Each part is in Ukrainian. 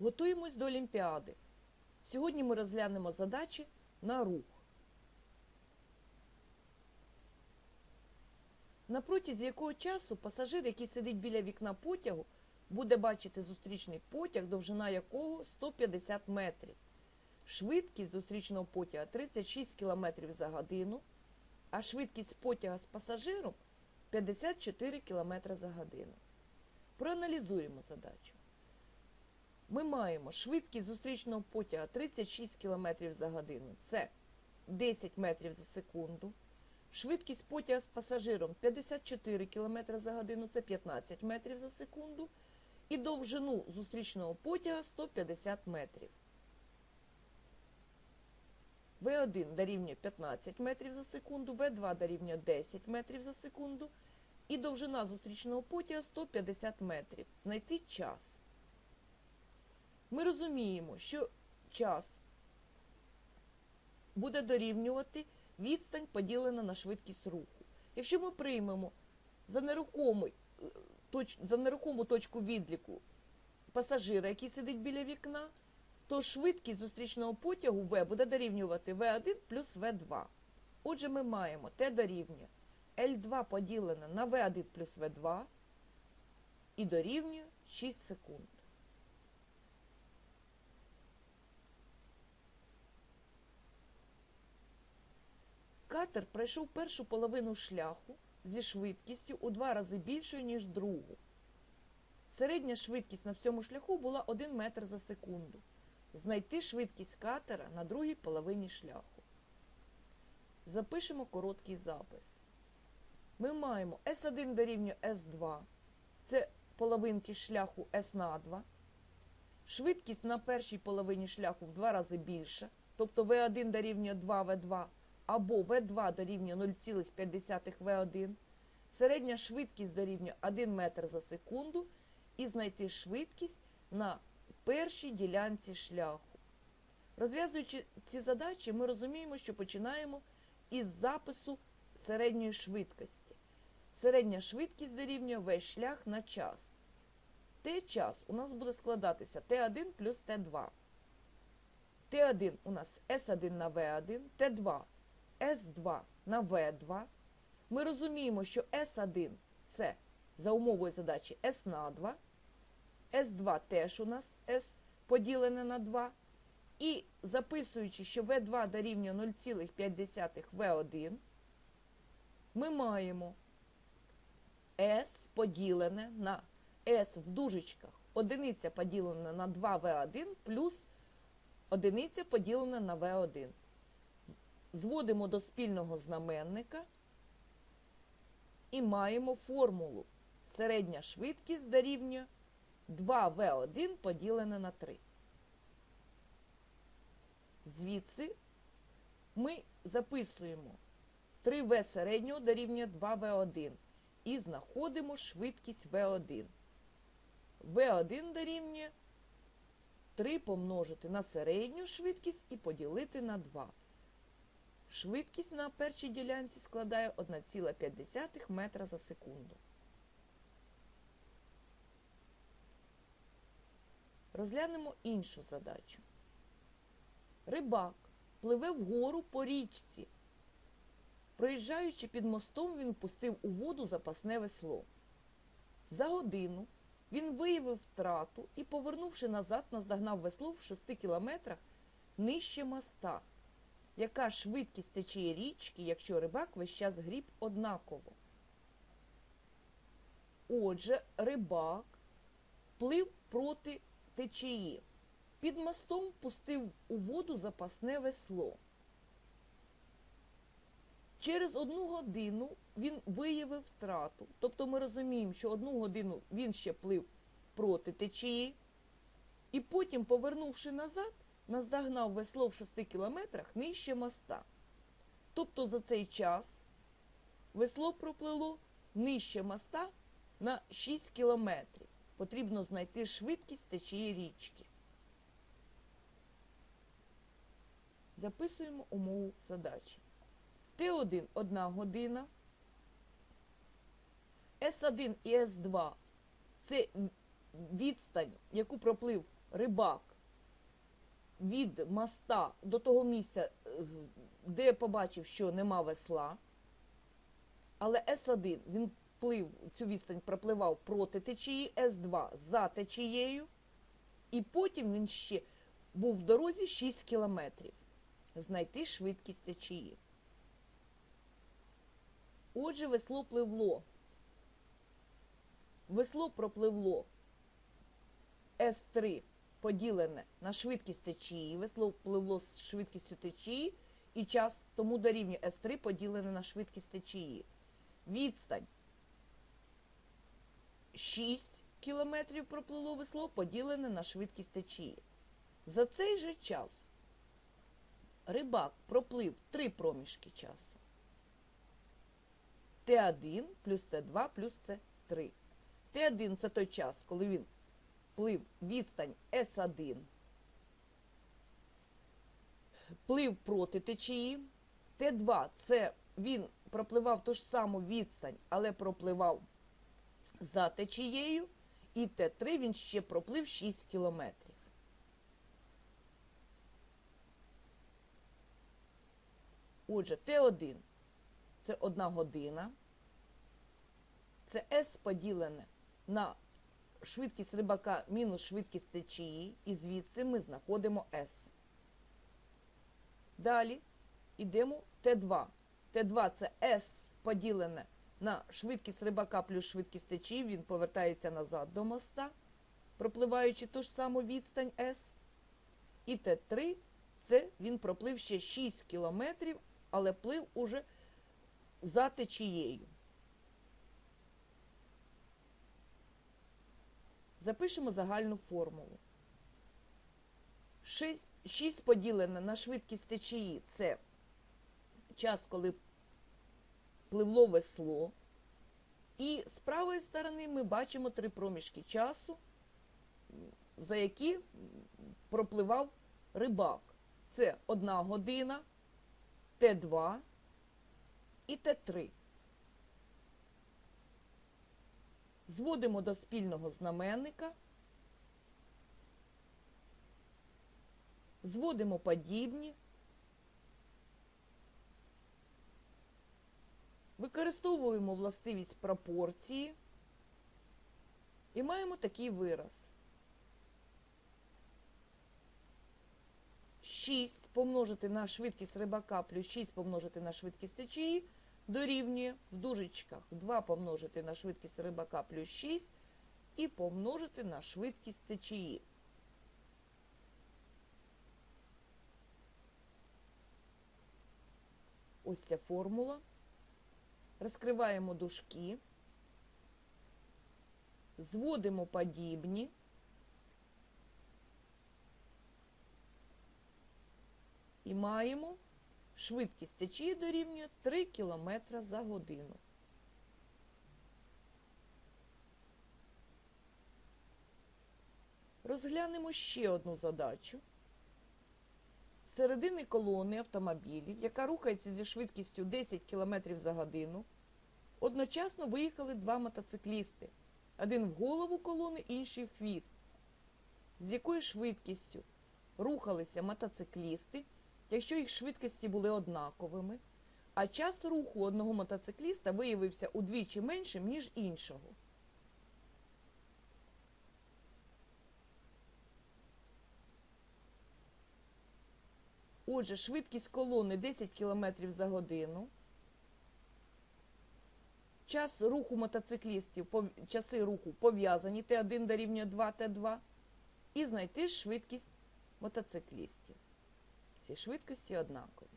Готуємось до Олімпіади. Сьогодні ми розглянемо задачі на рух. На протязі якого часу пасажир, який сидить біля вікна потягу, буде бачити зустрічний потяг, довжина якого 150 метрів. Швидкість зустрічного потяга 36 км за годину, а швидкість потяга з пасажиром 54 км за годину. Проаналізуємо задачу. Ми маємо швидкість зустрічного потяга 36 км за годину. Це 10 метрів за секунду. Швидкість потяга з пасажиром 54 км за годину, це 15 метрів за секунду. І довжину зустрічного потяга 150 метрів. В1 дорівнює 15 метрів за секунду, В2 дорівнює 10 метрів за секунду. І довжина зустрічного потяга 150 метрів. Знайти час. Ми розуміємо, що час буде дорівнювати відстань поділена на швидкість руху. Якщо ми приймемо за, нерухомий, е, точ, за нерухому точку відліку пасажира, який сидить біля вікна, то швидкість зустрічного потягу В буде дорівнювати В1 плюс В2. Отже, ми маємо Т дорівнює L2 поділене на В1 плюс В2 і дорівнює 6 секунд. Катер пройшов першу половину шляху зі швидкістю у два рази більшою, ніж другу. Середня швидкість на всьому шляху була 1 метр за секунду. Знайти швидкість катера на другій половині шляху. Запишемо короткий запис. Ми маємо S1 дорівнює S2. Це половинки шляху S на 2. Швидкість на першій половині шляху в два рази більша, тобто V1 дорівнює 2V2 або V2 дорівнює 0,5 V1. Середня швидкість дорівнює 1 метр за секунду і знайти швидкість на першій ділянці шляху. Розв'язуючи ці задачі, ми розуміємо, що починаємо із запису середньої швидкості. Середня швидкість дорівнює весь шлях на час. Т-час у нас буде складатися Т1 плюс Т2. Т1 у нас С1 на В1, Т2 С2 на В2. Ми розуміємо, що С1 це за умовою задачі С на 2. С2 теж у нас С поділене на 2. І записуючи, що В2 дорівнює 0,5 В1, ми маємо С поділене на С в дужечках. Одиниця поділена на 2В1 плюс одиниця поділена на В1. Зводимо до спільного знаменника і маємо формулу. Середня швидкість дорівнює 2В1 поділене на 3. Звідси ми записуємо 3В середнього дорівнює 2В1 і знаходимо швидкість В1. В1 дорівнює 3 помножити на середню швидкість і поділити на 2. Швидкість на першій ділянці складає 1,5 метра за секунду. Розглянемо іншу задачу. Рибак пливе вгору по річці. Проїжджаючи під мостом, він пустив у воду запасне весло. За годину він виявив втрату і, повернувши назад, наздогнав весло в 6 кілометрах нижче моста. Яка швидкість течії річки, якщо рибак весь час гріб однаково? Отже, рибак плив проти течії. Під мостом пустив у воду запасне весло. Через одну годину він виявив втрату. Тобто ми розуміємо, що одну годину він ще плив проти течії, і потім, повернувши назад, наздогнав весло в 6 кілометрах нижче моста. Тобто за цей час весло проплило нижче моста на 6 кілометрів. Потрібно знайти швидкість течії річки. Записуємо умову задачі. Т1 – 1 година. С1 і С2 – це відстань, яку проплив рибак від моста до того місця, е, де побачив, що нема весла. Але С1 він плив цю відстань пропливав проти течії, С2 за течією, і потім він ще був в дорозі 6 кілометрів. Знайти швидкість течії. Отже, весло пливло. Весло пропливло С3 поділене на швидкість течії. Весло пливло з швидкістю течії, і час тому дорівнює С3 поділене на швидкість течії. Відстань 6 кілометрів проплило весло, поділене на швидкість течії. За цей же час рибак проплив три проміжки часу. Т1 плюс Т2 плюс Т3. Т1 це той час, коли він плив відстань С1, плив проти течії. Т2 це він пропливав ту ж саму відстань, але пропливав за течією. І Т3 він ще проплив 6 кілометрів. Отже, Т1 це одна година. Це С поділене на швидкість рибака мінус швидкість течії, і звідси ми знаходимо С. Далі йдемо Т2. Т2 це С поділене на швидкість рибака плюс швидкість течії, він повертається назад до моста, пропливаючи ту ж саму відстань С. І Т3 це він проплив ще 6 кілометрів, але плив уже за течією. Запишемо загальну формулу. 6, 6 поділене на швидкість течії це час, коли пливло весло. І з правої сторони ми бачимо три проміжки часу, за які пропливав рибак. Це одна година, Т2 і Т3. Зводимо до спільного знаменника, зводимо подібні, використовуємо властивість пропорції. І маємо такий вираз. 6 помножити на швидкість рибака плюс 6 помножити на швидкість течії дорівнює в дужечках 2 помножити на швидкість рибака плюс 6 і помножити на швидкість течії. Ось ця формула. Розкриваємо дужки, зводимо подібні. І маємо швидкість течії дорівнює 3 км за годину. Розглянемо ще одну задачу. З середини колони автомобілів, яка рухається зі швидкістю 10 км за годину, одночасно виїхали два мотоциклісти. Один в голову колони, інший в хвіст. З якою швидкістю рухалися мотоциклісти, якщо їх швидкості були однаковими, а час руху одного мотоцикліста виявився удвічі меншим, ніж іншого. Отже, швидкість колони 10 км за годину. Час руху мотоциклістів, часи руху пов'язані Т1 дорівнює 2 Т2. І знайти швидкість мотоциклістів. Ці швидкості однакові.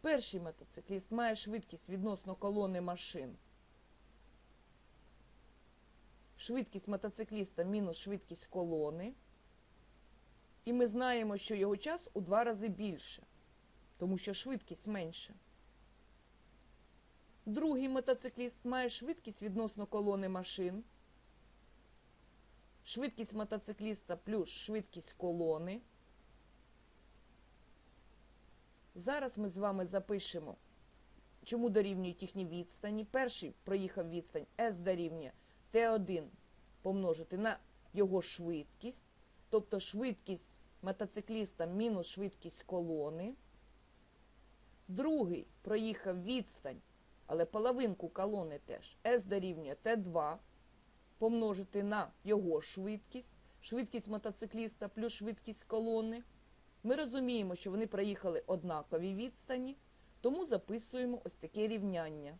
Перший мотоцикліст має швидкість відносно колони машин. Швидкість мотоцикліста мінус швидкість колони. І ми знаємо, що його час у два рази більше, тому що швидкість менша. Другий мотоцикліст має швидкість відносно колони машин. Швидкість мотоцикліста плюс швидкість колони. Зараз ми з вами запишемо, чому дорівнюють їхні відстані. Перший проїхав відстань S дорівнює Т1 помножити на його швидкість, тобто швидкість мотоцикліста мінус швидкість колони. Другий проїхав відстань, але половинку колони теж. S дорівнює Т2 помножити на його швидкість, швидкість мотоцикліста плюс швидкість колони. Ми розуміємо, що вони проїхали однакові відстані, тому записуємо ось таке рівняння.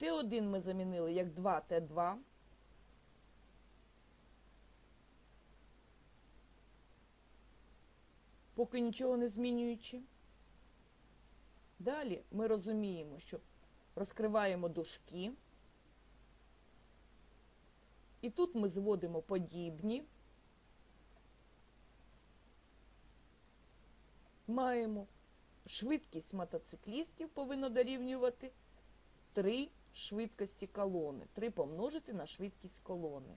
Т1 ми замінили як 2Т2. Поки нічого не змінюючи. Далі ми розуміємо, що розкриваємо дужки. І тут ми зводимо подібні. Маємо швидкість мотоциклістів повинно дорівнювати 3 швидкості колони. 3 помножити на швидкість колони.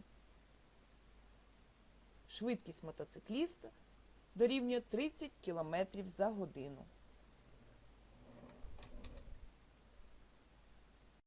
Швидкість мотоцикліста дорівнює 30 км за годину.